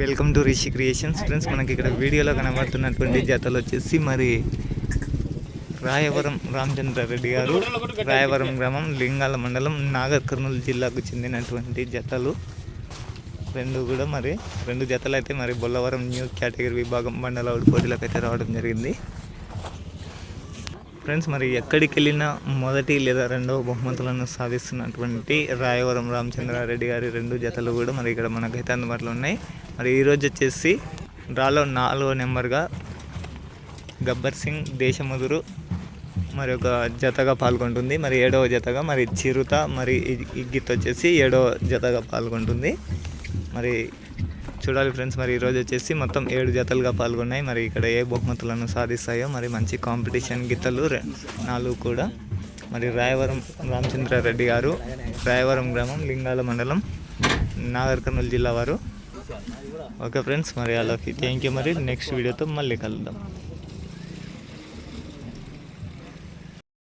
Welcome to Rishi creations friends మనకి ఇక్కడ వీడియోలో కనబడుతున్నటువంటి జతలు వచ్చేసి మరి రాయవరం రామచంద్రారెడ్డి గారు రాయవరం గ్రామం లింగాల మండలం నాగర్ కర్నూలు జిల్లాకు చెందినటువంటి జతలు. రెండు కూడా మరి రెండు జతలు అయితే మరి బొల్లవరం న్యూ కేటగిరీ విభాగం మండల పోటీలకు అయితే రావడం జరిగింది. ఫ్రెండ్స్ మరి ఎక్కడికి వెళ్ళినా మొదటి లేదా రెండవ బహుమతులను సాధిస్తున్నటువంటి రాయవరం రామచంద్రారెడ్డి గారి రెండు జతలు కూడా మరి ఇక్కడ మనకైతే అందుబాటులో ఉన్నాయి. మరి ఈరోజు వచ్చేసి డ్రాలో నాలుగో నెంబర్గా గబ్బర్ సింగ్ దేశమధురు మరి ఒక జతగా పాల్గొంటుంది. మరి ఏడవ జతగా మరి చిరుత మరి ఇగ్గిత్ వచ్చేసి ఏడవ జతగా పాల్గొంటుంది. మరి చూడాలి ఫ్రెండ్స్. మరి ఈరోజు వచ్చేసి మొత్తం ఏడు జతలుగా పాల్గొన్నాయి. మరి ఇక్కడ ఏ బహుమతులను సాధిస్తాయో మరి మంచి కాంపిటీషన్ గీతలు నాలుగు కూడా. మరి రాయవరం రామచంద్రారెడ్డి గారు రాయవరం గ్రామం లింగాల మండలం నాగర్ కర్నూలు జిల్లా వారు. ఓకే ఫ్రెండ్స్ మరి అలాకి. థ్యాంక్ యూ మరి. నెక్స్ట్ వీడియోతో మళ్ళీ కలుద్దాం.